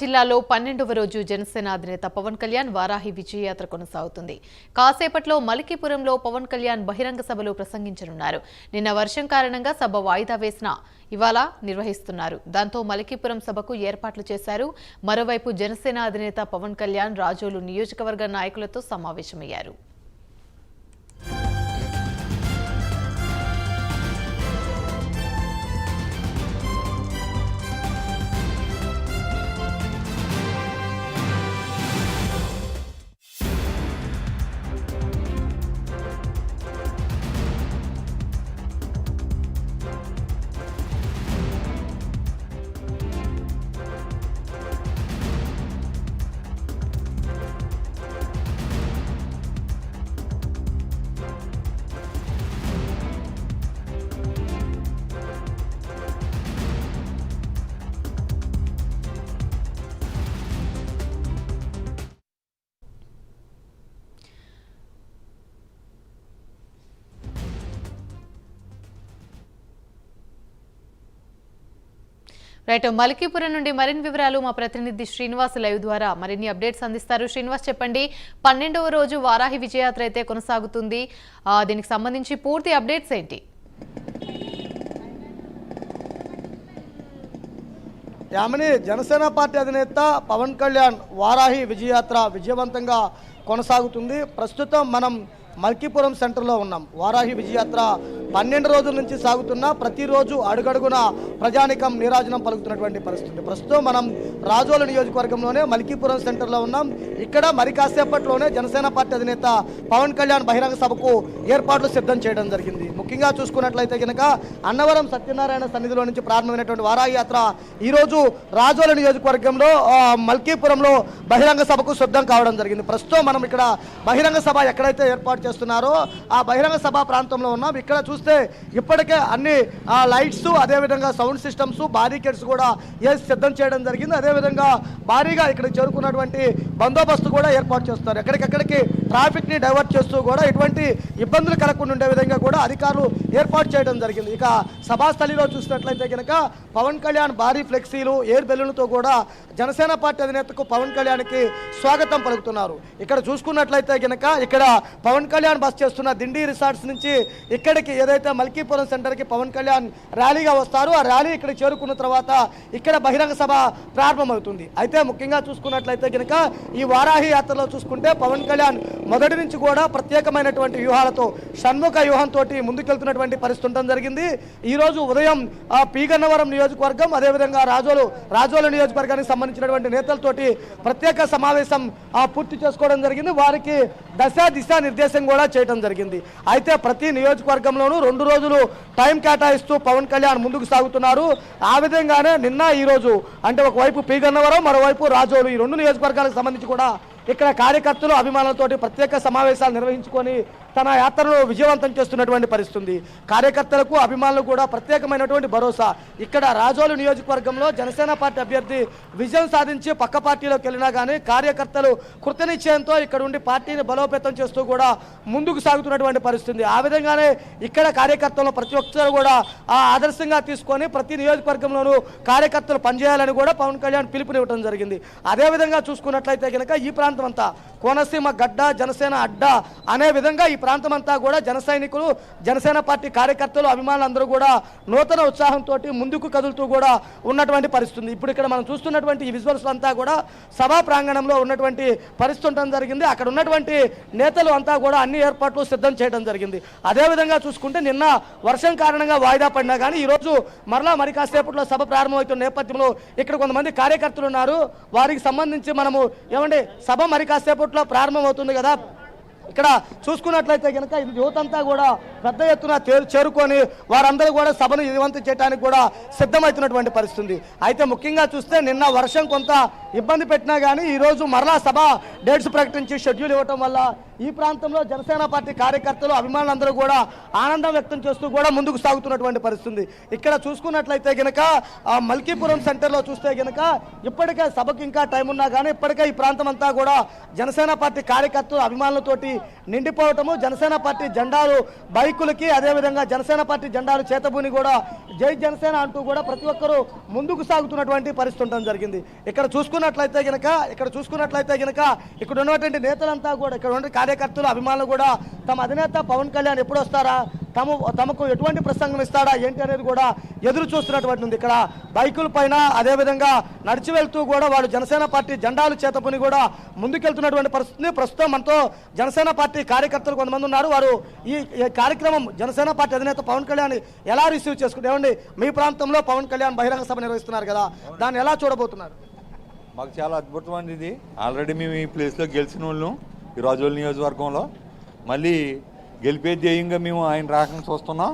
జిల్లాలో పన్నెండవ రోజు జనసేన అధినేత పవన్ కళ్యాణ్ వారాహి విజయయాత్ర కొనసాగుతుంది. కాసేపట్లో మలికిపురంలో పవన్ కళ్యాణ్ బహిరంగ సభలో ప్రసంగించనున్నారు. నిన్న వర్షం కారణంగా సభ వాయిదా వేసిన ఇవాళ నిర్వహిస్తున్నారు. దాంతో మలికిపురం సభకు ఏర్పాట్లు చేశారు. మరోవైపు జనసేన అధినేత పవన్ కళ్యాణ్ రాజోలు నియోజకవర్గ నాయకులతో సమావేశమయ్యారు. రైట్ మలికీపురం నుండి మరిన్ని వివరాలు మా ప్రతినిధి శ్రీనివాస్ లైవ్ ద్వారా మరిన్ని అప్డేట్స్ అందిస్తారు. శ్రీనివాస్ చెప్పండి. పన్నెండవ రోజు వారాహి విజయయాత్ర అయితే కొనసాగుతుంది. దీనికి సంబంధించి పూర్తి అప్డేట్స్ ఏంటి? యామిని జనసేన పార్టీ అధినేత పవన్ కళ్యాణ్ వారాహి విజయయాత్ర విజయవంతంగా కొనసాగుతుంది. ప్రస్తుతం మనం మల్కీపురం సెంటర్లో ఉన్నాం. వారాహి విజయయాత్ర పన్నెండు రోజుల నుంచి సాగుతున్న. ప్రతిరోజు అడుగడుగున ప్రజానికం నీరాజనం పలుకుతున్నటువంటి పరిస్థితి ప్రస్తుతం మనం రాజోల నియోజకవర్గంలోనే మల్కీపురం సెంటర్లో ఉన్నాం. ఇక్కడ మరి కాసేపట్లోనే జనసేన పార్టీ అధినేత పవన్ కళ్యాణ్ బహిరంగ సభకు ఏర్పాట్లు సిద్ధం చేయడం జరిగింది. ముఖ్యంగా చూసుకున్నట్లయితే కనుక అన్నవరం సత్యనారాయణ సన్నిధిలో నుంచి ప్రారంభమైనటువంటి వారాయాత్ర ఈరోజు రాజోల నియోజకవర్గంలో మల్కీపురంలో బహిరంగ సభకు సిద్ధం కావడం జరిగింది. ప్రస్తుతం మనం ఇక్కడ బహిరంగ సభ ఎక్కడైతే ఏర్పాటు చేస్తున్నారో ఆ బహిరంగ సభ ప్రాంతంలో ఉన్నాం. ఇక్కడ చూస్తే ఇప్పటికే అన్ని లైట్స్ అదేవిధంగా సౌండ్ సిస్టమ్స్ బారికేడ్స్ కూడా ఏ సిద్ధం చేయడం జరిగింది. అదేవిధంగా భారీగా ఇక్కడ చేరుకున్నటువంటి బందోబస్తు కూడా ఏర్పాటు చేస్తారు. ఎక్కడికెక్కడికి ట్రాఫిక్ని డైవర్ట్ చేస్తూ కూడా ఎటువంటి ఇబ్బందులు కలగకుండా ఉండే విధంగా కూడా అధికారులు ఏర్పాటు చేయడం జరిగింది. ఇక సభాస్థలిలో చూసినట్లయితే కనుక పవన్ కళ్యాణ్ భారీ ఫ్లెక్సీలు ఎయిర్ బెలూన్లతో కూడా జనసేన పార్టీ అధినేతకు పవన్ కళ్యాణ్కి స్వాగతం పలుకుతున్నారు. ఇక్కడ చూసుకున్నట్లయితే కనుక ఇక్కడ పవన్ కళ్యాణ్ బస్ చేస్తున్న దిండి రిసార్ట్స్ నుంచి ఇక్కడికి ఏదైతే మల్కీపురం సెంటర్కి పవన్ కళ్యాణ్ ర్యాలీగా వస్తారో ఆ ర్యాలీ ఇక్కడ చేరుకున్న తర్వాత ఇక్కడ బహిరంగ సభ ప్రారంభమవుతుంది. అయితే ముఖ్యంగా చూసుకున్నట్లయితే కనుక ఈ వారాహి యాత్రలో చూసుకుంటే పవన్ కళ్యాణ్ మొదటి నుంచి కూడా ప్రత్యేకమైనటువంటి వ్యూహాలతో షణ్ముఖ వ్యూహంతో ముందుకెళ్తున్నటువంటి పరిస్థితి ఉండడం జరిగింది. ఈ రోజు ఉదయం ఆ, పీగన్నవరం నియోజకవర్గం అదేవిధంగా రాజోలు రాజోలు నియోజకవర్గానికి సంబంధించినటువంటి నేతలతోటి ప్రత్యేక సమావేశం పూర్తి చేసుకోవడం జరిగింది. వారికి దశ దిశ నిర్దేశం కూడా చేయడం జరిగింది. అయితే ప్రతి నియోజకవర్గంలోనూ రెండు రోజులు టైం కేటాయిస్తూ పవన్ కళ్యాణ్ ముందుకు సాగుతున్నారు. ఆ విధంగానే నిన్న ఈ రోజు అంటే ఒకవైపు పీగన్నవరం మరోవైపు రాజోలు ఈ రెండు నియోజకవర్గాలకు సంబంధించి కూడా ఇక్కడ కార్యకర్తలు అభిమానులతోటి ప్రత్యేక సమావేశాలు నిర్వహించుకొని తన యాత్రను విజయవంతం చేస్తున్నటువంటి పరిస్థితుంది. కార్యకర్తలకు అభిమానులకు కూడా ప్రత్యేకమైనటువంటి భరోసా. ఇక్కడ రాజోలు నియోజకవర్గంలో జనసేన పార్టీ అభ్యర్థి విజయం సాధించి పక్క పార్టీలోకి వెళ్ళినా కానీ కార్యకర్తలు కృతనిశ్చయంతో ఇక్కడ ఉండి పార్టీని బలోపేతం చేస్తూ కూడా ముందుకు సాగుతున్నటువంటి పరిస్థితి ఆ విధంగానే ఇక్కడ కార్యకర్తలు ప్రతి ఒక్కరు కూడా ఆ ఆదర్శంగా తీసుకొని ప్రతి నియోజకవర్గంలోనూ కార్యకర్తలు పనిచేయాలని కూడా పవన్ కళ్యాణ్ పిలుపునివ్వడం జరిగింది. అదేవిధంగా చూసుకున్నట్లయితే కనుక ఈ ప్రాంతం అంతా కోనసీమ గడ్డ జనసేన అడ్డ అనే విధంగా ఈ ప్రాంతం అంతా కూడా జన సైనికులు జనసేన పార్టీ కార్యకర్తలు అభిమానులు అందరూ కూడా నూతన ఉత్సాహంతో ముందుకు కదులుతూ కూడా ఉన్నటువంటి పరిస్థితి ఇప్పుడు ఇక్కడ మనం చూస్తున్నటువంటి ఈ విజువల్స్ అంతా కూడా సభా ప్రాంగణంలో ఉన్నటువంటి పరిస్థితి ఉండడం జరిగింది. అక్కడ ఉన్నటువంటి నేతలు అంతా కూడా అన్ని ఏర్పాట్లు సిద్ధం చేయడం జరిగింది. అదేవిధంగా చూసుకుంటే నిన్న వర్షం కారణంగా వాయిదా పడినా కానీ ఈరోజు మరలా మరి కాసేపట్లో సభ ప్రారంభమవుతున్న నేపథ్యంలో ఇక్కడ కొంతమంది కార్యకర్తలు ఉన్నారు. వారికి సంబంధించి మనము ఏమండి సభ మరి కాసేపట్లో ప్రారంభమవుతుంది కదా? ఇక్కడ చూసుకున్నట్లయితే కనుక ఇది యువతంతా కూడా పెద్ద ఎత్తున చేరుకొని వారందరూ కూడా సభను విజయవంతం చేయడానికి కూడా సిద్ధమవుతున్నటువంటి పరిస్థితి ఉంది. అయితే ముఖ్యంగా చూస్తే నిన్న వర్షం కొంత ఇబ్బంది పెట్టినా కానీ ఈరోజు మరలా సభ డేట్స్ ప్రకటించి షెడ్యూల్ ఇవ్వటం వల్ల ఈ ప్రాంతంలో జనసేన పార్టీ కార్యకర్తలు అభిమానులందరూ కూడా ఆనందం వ్యక్తం చేస్తూ కూడా ముందుకు సాగుతున్నటువంటి పరిస్థితి ఉంది. ఇక్కడ చూసుకున్నట్లయితే గనక మల్కీపురం సెంటర్లో చూస్తే గనక ఇప్పటికే సభకు ఇంకా టైం ఉన్నా కానీ ఇప్పటికే ఈ ప్రాంతం అంతా కూడా జనసేన పార్టీ కార్యకర్తలు అభిమానులతోటి నిండిపోవటము జనసేన పార్టీ జెండాలు బైకులకి అదేవిధంగా జనసేన పార్టీ జెండాలు చేతబూని కూడా జై జనసేన అంటూ కూడా ప్రతి ఒక్కరూ ముందుకు సాగుతున్నటువంటి పరిస్థితి ఉండడం జరిగింది ఇక్కడ చూసుకున్నట్లయితే గనక ఇక్కడ చూసుకున్నట్లయితే గనక ఇక్కడ ఉన్నటువంటి నేతలంతా కూడా ఇక్కడ ఉన్న కార్యకర్తలు అభిమానులు కూడా తమ అధినేత పవన్ కళ్యాణ్ ఎప్పుడు వస్తారా? తమ తమకు ఎటువంటి ప్రసంగం ఇస్తాడా? ఏంటి అనేది కూడా ఎదురు చూస్తున్నటువంటి ఉంది. ఇక్కడ బైకుల పైన అదేవిధంగా నడిచి వెళ్తూ కూడా వాళ్ళు జనసేన పార్టీ జెండాలు చేతపుని కూడా ముందుకెళ్తున్నటువంటి పరిస్థితి ప్రస్తుతం మనతో జనసేన పార్టీ కార్యకర్తలు కొంతమంది ఉన్నారు. వారు ఈ కార్యక్రమం జనసేన పార్టీ అధినేత పవన్ కళ్యాణ్ ఎలా రిసీవ్ చేసుకుంటే ఏమండి మీ ప్రాంతంలో పవన్ కళ్యాణ్ బహిరంగ సభ నిర్వహిస్తున్నారు కదా. దాన్ని ఎలా చూడబోతున్నారు? మాకు చాలా అద్భుతమైనది ఆల్రెడీ మేము ఈ ప్లేస్లో గెలిచిన వాళ్ళం. ఈ రాజోల్ నియోజకవర్గంలో. మళ్ళీ గెలిపే ధ్యేయంగా మేము ఆయన రాకని చూస్తున్నాం.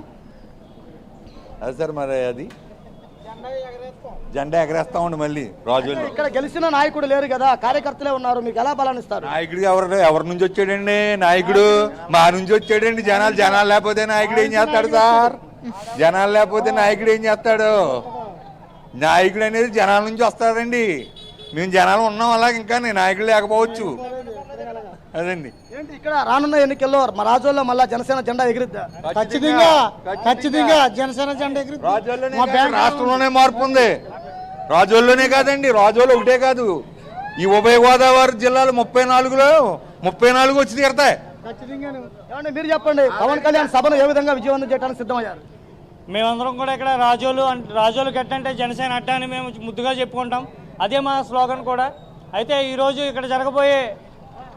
అది సార్ మరి అది. జెండా ఎగరేస్తామండి మళ్ళీ రాజోల్లో ఇక్కడ గెలిచిన నాయకుడు లేరు కదా కార్యకర్తలే ఉన్నారు మీకు ఎలా బలాన్ని ఇస్తారు? నాయకుడు ఎవరు ఎవరి నుంచి వచ్చాడండి? నాయకుడు మా నుంచి వచ్చాడండి. జనాలు జనాలు లేకపోతే నాయకుడు ఏం చేస్తాడు సార్? జనాలు లేకపోతే నాయకుడు ఏం చేస్తాడు? నాయకుడు అనేది జనాల నుంచి వస్తాడండి. మేము జనాలు ఉన్నాం అలాగే ఇంకా నాయకుడు లేకపోవచ్చు. అదండి. ఏంటి ఇక్కడ రానున్న ఎన్నికల్లో మా రాజుల్లో మళ్ళా జనసేన జెండా ఎగిరిద్దా? ఖచ్చితంగా ఖచ్చితంగా. జనసేన జెండా ఎగిరి మా బ్యాంక్ రాష్ట్రంలోనే మార్పు ఉంది. రాజోల్లోనే కాదండి. రాజోలు ఒకటే కాదు. ఈ ఉభయ గోదావరి జిల్లాలు ముప్పై నాలుగులో ముప్పై నాలుగు వచ్చి తీరతాయి. ఖచ్చితంగా ఏమండి మీరు చెప్పండి పవన్ కళ్యాణ్ సభను ఏ విధంగా విజయవంతం చేయడానికి సిద్ధమయ్యారు? మేమందరం కూడా ఇక్కడ రాజోలు అంటే రాజోలు గట్ట అంటే జనసేన అడ్డా అని మేము ముద్దుగా చెప్పుకుంటాం. అదే మా స్లోగన్ కూడా. అయితే ఈరోజు ఇక్కడ జరగబోయే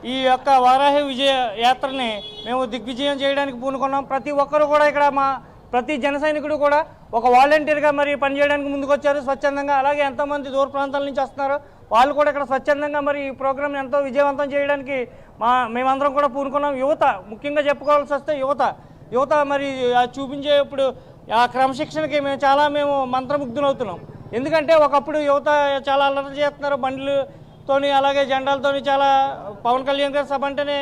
ఈ యొక్క వారాహి విజయ యాత్రని మేము దిగ్విజయం చేయడానికి పూనుకున్నాం. ప్రతి ఒక్కరు కూడా ఇక్కడ మా ప్రతి జన సైనికుడు కూడా ఒక వాలంటీర్గా మరి పనిచేయడానికి ముందుకొచ్చారు. స్వచ్ఛందంగా అలాగే ఎంతోమంది దూర ప్రాంతాల నుంచి వస్తున్నారు. వాళ్ళు కూడా ఇక్కడ స్వచ్ఛందంగా మరి ఈ ప్రోగ్రామ్ ఎంతో విజయవంతం చేయడానికి మా మేమందరం కూడా పూనుకున్నాం. యువత ముఖ్యంగా చెప్పుకోవాల్సి వస్తే యువత యువత మరి ఆ చూపించే ఇప్పుడు ఆ క్రమశిక్షణకి మేము చాలా మేము మంత్రముగ్ధులవుతున్నాం. ఎందుకంటే ఒకప్పుడు యువత చాలా అలర్ట్ చేస్తున్నారు. బండ్లు తోని అలాగే జెండాలతోని చాలా పవన్ కళ్యాణ్ గారి సభ అంటేనే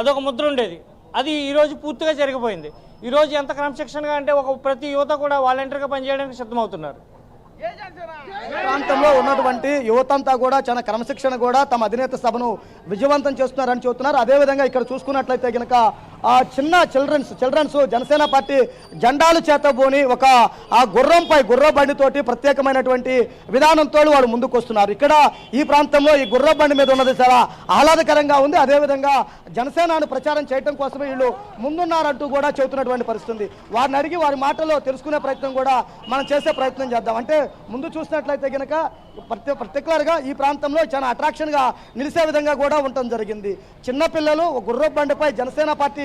అదొక ముద్ర ఉండేది. అది ఈరోజు పూర్తిగా జరిగిపోయింది. ఈరోజు ఎంత క్రమశిక్షణగా అంటే ఒక ప్రతి యువత కూడా వాలంటీర్గా పనిచేయడానికి సిద్ధమవుతున్నారు. ప్రాంతంలో ఉన్నటువంటి యువతంతా కూడా చాలా క్రమశిక్షణ కూడా తమ అధినేత సభను విజయవంతం చేస్తున్నారని చెబుతున్నారు. అదేవిధంగా ఇక్కడ చూసుకున్నట్లయితే కనుక ఆ చిన్న చిల్డ్రన్స్ చిల్డ్రన్స్ జనసేన పార్టీ జెండాలు చేతబోని ఒక ఆ గుర్రంపై గుర్ర బండితోటి ప్రత్యేకమైనటువంటి విధానంతో వాళ్ళు ముందుకు వస్తున్నారు ఇక్కడ ఈ ప్రాంతంలో ఈ గుర్ర బండి మీద ఉన్నది చాలా ఆహ్లాదకరంగా ఉంది. అదేవిధంగా జనసేనను ప్రచారం చేయడం కోసమే వీళ్ళు ముందున్నారంటూ కూడా చెబుతున్నటువంటి పరిస్థితి వారిని అడిగి వారి మాటలో తెలుసుకునే ప్రయత్నం కూడా మనం చేసే ప్రయత్నం చేద్దాం. అంటే ముందు చూసినట్లయితే కనుక ప్రతి పర్టికులర్గా ఈ ప్రాంతంలో చాలా అట్రాక్షన్గా నిలిసే విధంగా కూడా ఉండటం జరిగింది. చిన్నపిల్లలు ఒక గుర్ర బండిపై జనసేన పార్టీ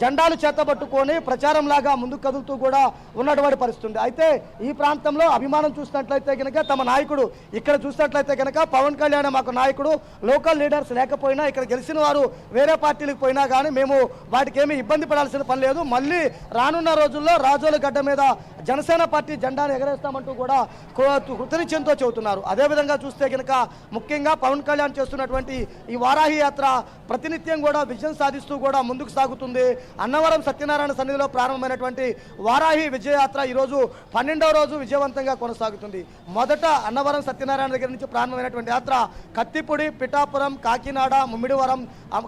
జెండాలు చేతబట్టుకొని ప్రచారం లాగా ముందుకు కదులుతూ కూడా ఉన్నటువంటి పరిస్థితుంది. అయితే ఈ ప్రాంతంలో అభిమానం చూసినట్లయితే కనుక తమ నాయకుడు ఇక్కడ చూసినట్లయితే కనుక పవన్ కళ్యాణ్ మాకు నాయకుడు లోకల్ లీడర్స్ లేకపోయినా ఇక్కడ గెలిచిన వారు వేరే పార్టీలకు పోయినా కానీ మేము వాటికి ఏమీ ఇబ్బంది పడాల్సిన పని లేదు. మళ్ళీ రానున్న రోజుల్లో రాజోల గడ్డ మీద జనసేన పార్టీ జెండాను ఎగరేస్తామంటూ కూడా కృ- కృతనిశ్చయంతో చెబుతున్నారు. అదేవిధంగా చూస్తే కనుక ముఖ్యంగా పవన్ కళ్యాణ్ చేస్తున్నటువంటి ఈ వారాహి యాత్ర ప్రతినిత్యం కూడా విజయం సాధిస్తూ కూడా ముందుకు సాగుతుంది. అన్నవరం సత్యనారాయణ సన్నిధిలో ప్రారంభమైనటువంటి వారాహి విజయయాత్ర ఈరోజు పన్నెండవ రోజు విజయవంతంగా కొనసాగుతుంది. మొదట అన్నవరం సత్యనారాయణ దగ్గర నుంచి ప్రారంభమైనటువంటి యాత్ర కత్తిపూడి పిఠాపురం కాకినాడ ముమ్మిడివరం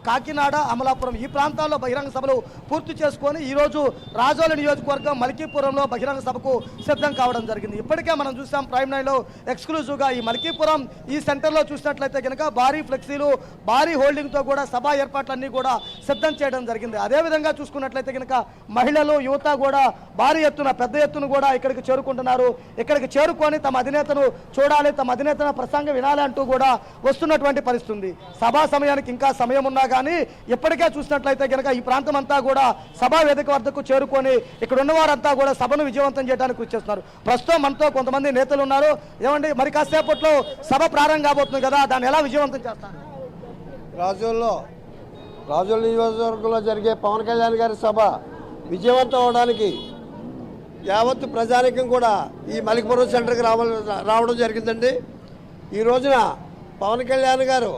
కాకినాడ అమలాపురం ఈ ప్రాంతాల్లో బహిరంగ సభలు పూర్తి చేసుకొని ఈరోజు రాజోల నియోజకవర్గం మల్కీపురంలో బహిరంగ సభకు సిద్ధం కావడం జరిగింది. ఇప్పటికే మనం చూసాం ప్రైమ్ నైన్లో ఎక్స్క్లూజివ్గా ఈ మల్కీపురం ఈ సెంటర్లో చూసినట్లయితే కనుక భారీ ఫ్లెక్సీలు భారీ హోల్డింగ్తో కూడా సభా ఏర్పాట్లన్నీ కూడా సిద్ధం చేయడం జరిగింది. అదేవిధంగా చూసుకున్నట్లయితే కనుక మహిళలు యువత కూడా భారీ ఎత్తున పెద్ద ఎత్తున కూడా ఇక్కడికి చేరుకుంటున్నారు. ఇక్కడికి చేరుకొని తమ అధినేతను చూడాలి తమ అధినేతను ప్రసంగం వినాలి అంటూ కూడా వస్తున్నటువంటి పరిస్థితుంది. సభా సమయానికి ఇంకా సమయం ఉన్నా కానీ ఇప్పటికే చూసినట్లయితే కనుక ఈ ప్రాంతం అంతా కూడా సభా వేదిక వద్దకు చేరుకొని ఇక్కడ ఉన్నవారంతా కూడా సభను విజయవంతం చేయడానికి కృషి చేస్తున్నారు. ప్రస్తుతం మనతో కొంతమంది నేతలు ఉన్నారు. ఏమండి మరి కాసేపట్లో సభ ప్రారంభం కాబోతుంది కదా దాన్ని ఎలా విజయవంతం చేస్తారు? రాజుల్లో రాజోల్ నియోజకవర్గంలో జరిగే పవన్ కళ్యాణ్ గారి సభ విజయవంతం అవడానికి యావత్తు ప్రజానికం కూడా ఈ మలికపురం సెంటర్కి రావడం జరిగిందండి. ఈ రోజున పవన్ కళ్యాణ్ గారు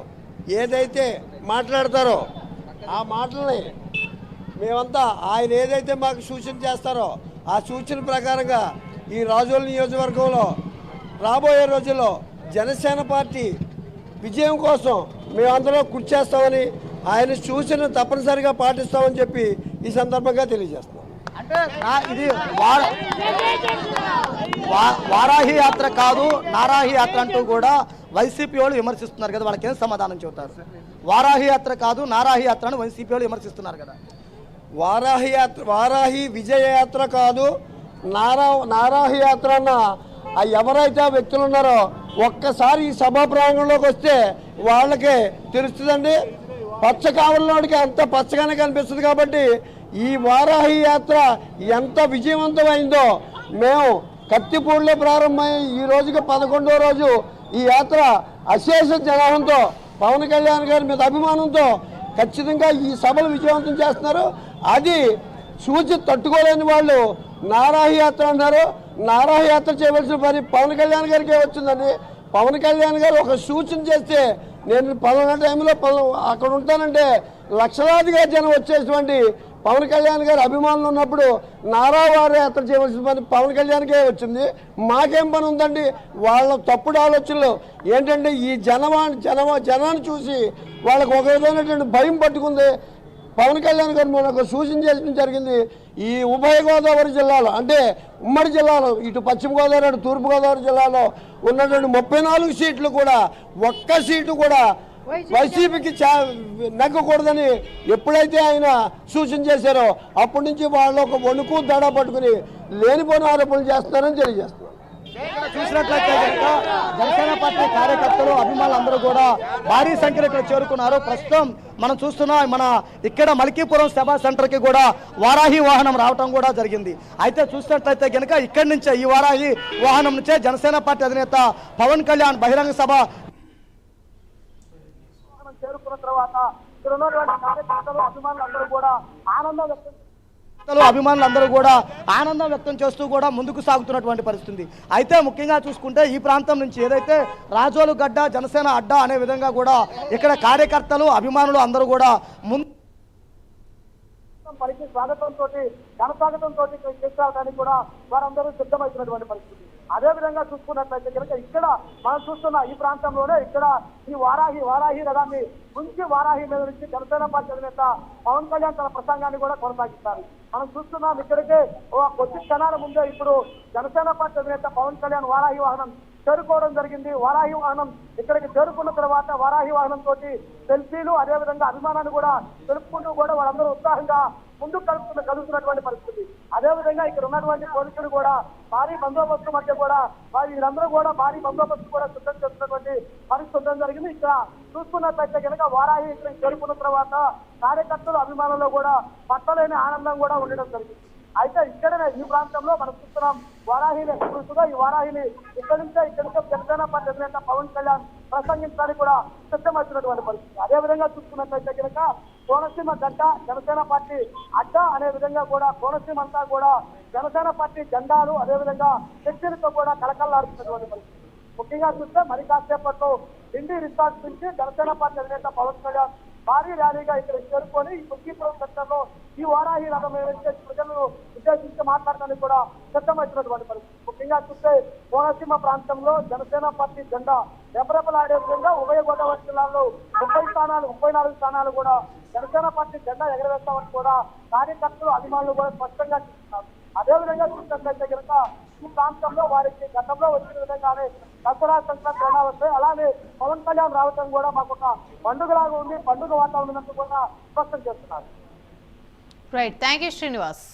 ఏదైతే మాట్లాడతారో ఆ మాటల్ని మేమంతా ఆయన ఏదైతే మాకు సూచన చేస్తారో ఆ సూచన ప్రకారంగా ఈ రాజోల్ నియోజకవర్గంలో రాబోయే రోజుల్లో జనసేన పార్టీ విజయం కోసం మేమందరం కృషి చేస్తామని ఆయన సూచన తప్పనిసరిగా పాటిస్తామని చెప్పి ఈ సందర్భంగా తెలియజేస్తున్నాం. అంటే నా ఇది వార వా- వారాహి యాత్ర కాదు నారాహి యాత్ర అంటూ కూడా వైసీపీ వాళ్ళు విమర్శిస్తున్నారు కదా వాళ్ళకి ఏం సమాధానం చెబుతారు? వారాహి యాత్ర కాదు నారాహి యాత్ర అని వైసీపీ వాళ్ళు విమర్శిస్తున్నారు కదా. వారాహి యాత్ర వారాహి విజయ యాత్ర కాదు నారా నారాహి యాత్ర అన్న ఆ ఎవరైతే ఆ వ్యక్తులు ఉన్నారో ఒక్కసారి ఈ సభా ప్రాంగణంలోకి వస్తే వాళ్ళకి తెలుస్తుందండి. పచ్చ కావలనోడికి అంత పచ్చగానే కనిపిస్తుంది కాబట్టి ఈ వారాహి యాత్ర ఎంత విజయవంతమైందో మేము కత్తిపూడిలో ప్రారంభమై ఈ రోజుకి పదకొండో రోజు ఈ యాత్ర అశేష జనాభంతో పవన్ కళ్యాణ్ గారి మీద అభిమానంతో ఖచ్చితంగా ఈ సభలు విజయవంతం చేస్తున్నారు. అది సూచి తట్టుకోలేని వాళ్ళు నారాహి యాత్ర అన్నారు. నారాహి యాత్ర చేయవలసిన పని పవన్ కళ్యాణ్ గారికే వచ్చిందండి. పవన్ కళ్యాణ్ గారు ఒక సూచన చేస్తే నేను పలానా టైంలో అక్కడ ఉంటానంటే లక్షలాదిగా జనం వచ్చేటువంటి పవన్ కళ్యాణ్ గారి అభిమానులు ఉన్నప్పుడు నారావారి యాత్ర చేయవలసిన పని పవన్ కళ్యాణ్కే వచ్చింది. మాకేం పని ఉందండి? వాళ్ళ తప్పుడు ఆలోచనలు. ఏంటంటే ఈ జనవా జనవా జనాన్ని చూసి వాళ్ళకు ఒక విధమైనటువంటి భయం పట్టుకుంది. పవన్ కళ్యాణ్ గారు మొన్న ఒక సూచన చేయడం జరిగింది. ఈ ఉభయ గోదావరి జిల్లాలో అంటే ఉమ్మడి జిల్లాలో ఇటు పశ్చిమ గోదావరి అటు తూర్పు గోదావరి జిల్లాలో ఉన్నటువంటి ముప్పై నాలుగు సీట్లు కూడా ఒక్క సీటు కూడా వైసీపీకి చా నెగ్గకూడదని ఎప్పుడైతే ఆయన సూచన చేశారో అప్పటి నుంచి వాళ్ళు ఒక వణుకు దడ పట్టుకుని లేనిపోని ఆరోపణలు చేస్తున్నారని తెలియజేస్తున్నారు ఇక్కడ చూసినట్లయితే కనుక జనసేన పార్టీ కార్యకర్తలు అభిమానులు అందరూ కూడా భారీ సంఖ్యలో ఇక్కడ చేరుకున్నారు. ప్రస్తుతం మనం చూస్తున్నాం మన ఇక్కడ మలికీపురం సభా సెంటర్కి కూడా వారాహి వాహనం రావటం కూడా జరిగింది. అయితే చూసినట్లయితే కనుక ఇక్కడి నుంచే ఈ వారాహి వాహనం నుంచే జనసేన పార్టీ అధినేత పవన్ కళ్యాణ్ బహిరంగ సభ చేరుకున్న తర్వాత ఇక్కడ ఉన్నటువంటి కార్యకర్తలు అభిమానులు అందరూ కూడా ఆనందం వ్యక్తం అభిమానులందరూ కూడా ఆనందం వ్యక్తం చేస్తూ కూడా ముందుకు సాగుతున్నటువంటి పరిస్థితి అయితే ముఖ్యంగా చూసుకుంటే ఈ ప్రాంతం నుంచి ఏదైతే రాజోలు గడ్డ జనసేన అడ్డా అనే విధంగా కూడా ఇక్కడ కార్యకర్తలు అభిమానులు అందరూ కూడా ముందు పలికి స్వాగతంతో ఘనస్వాగతంతో చేసేయడానికి కూడా వారందరూ సిద్ధమవుతున్నటువంటి పరిస్థితి. అదే విధంగా చూసుకున్నట్లయితే కనుక ఇక్కడ మనం చూస్తున్న ఈ ప్రాంతంలోనే ఇక్కడ ఈ వారాహి వారాహి రథాన్ని ముంచి వారాహి మీద నుంచి జనసేన పార్టీ అధినేత పవన్ కళ్యాణ్ తన ప్రసంగాన్ని కూడా కొనసాగిస్తారు. మనం చూస్తున్నాం ఇక్కడికే ఓ కొద్ది క్షణాల ముందే ఇప్పుడు జనసేన పార్టీ అధినేత పవన్ కళ్యాణ్ వారాహి వాహనం చేరుకోవడం జరిగింది. వారాహి వాహనం ఇక్కడికి చేరుకున్న తర్వాత వారాహి వాహనం తోటి సెల్ఫీలు అదేవిధంగా అభిమానాన్ని కూడా తెలుపుకుంటూ కూడా వాళ్ళందరూ ఉత్సాహంగా ముందుకు కలుపుతున్న కలుగుతున్నటువంటి పరిస్థితి. అదేవిధంగా ఇక్కడ ఉన్నటువంటి పోలీసులు కూడా భారీ బందోబస్తు మధ్య కూడా వారి వీళ్ళందరూ కూడా భారీ బందోబస్తు కూడా సిద్ధం చేస్తున్నటువంటి పరిస్థితి ఉండడం జరిగింది. ఇక్కడ చూసుకున్నట్లయితే కనుక వారాహి ఇక్కడ చేరుకున్న తర్వాత కార్యకర్తలు అభిమానుల్లో కూడా పట్టలేని ఆనందం కూడా ఉండడం జరిగింది. అయితే ఇక్కడనే ఈ ప్రాంతంలో మనం చూస్తున్నాం వారాహిని ఎక్స్ప్రెస్గా ఈ వారాహిని ఇక్కడి నుంచే ఇక్కడి నుంచే జనసేన పార్టీ అధినేత పవన్ కళ్యాణ్ ప్రసంగించడానికి కూడా సిద్ధమవుతున్నటువంటి పరిస్థితి. అదే విధంగా చూసుకున్నట్లయితే కనుక కోనసీమ గడ్డ జనసేన పార్టీ అడ్డ అనే విధంగా కూడా కోనసీమ అంతా కూడా జనసేన పార్టీ జెండాలు అదేవిధంగా శక్తులతో కూడా కలకల్లాడుతున్నటువంటి పరిస్థితి. ముఖ్యంగా చూస్తే మరి కాసేపట్లో ఢిల్లీ రిసార్ట్ నుంచి జనసేన పార్టీ అధినేత పవన్ కళ్యాణ్ భారీ ర్యాలీగా ఇక్కడ చేరుకొని ఈ కుక్కీపురం సెంటర్లో ఈ వారాహి రథం ఏదైతే ప్రజలను ఉద్దేశించి మాట్లాడడానికి కూడా సిద్ధమవుతున్నటువంటి పరిస్థితి. ముఖ్యంగా చూస్తే కోనసీమ ప్రాంతంలో జనసేన పార్టీ జెండా రెపరెపలాడే విధంగా ఉభయ గోదావరి జిల్లాలో ముప్పై స్థానాలు ముప్పై నాలుగు స్థానాలు కూడా జనసేన పార్టీ జెండా ఎగరవేస్తామని కూడా కార్యకర్తలు అభిమానులు కూడా స్పష్టంగా చూస్తున్నారు అదేవిధంగా చూసినట్లయితే కనుక ఈ ప్రాంతంలో వారికి గతంలో వచ్చిన విధంగానే దసరా సంక్రాంతి ఎలా వస్తాయి. అలానే పవన్ కళ్యాణ్ రావటం కూడా మాకు ఒక పండుగలాగా ఉంది. పండుగ వాతావరణం కూడా స్పష్టం చేస్తున్నారు. Right thank you Srinivas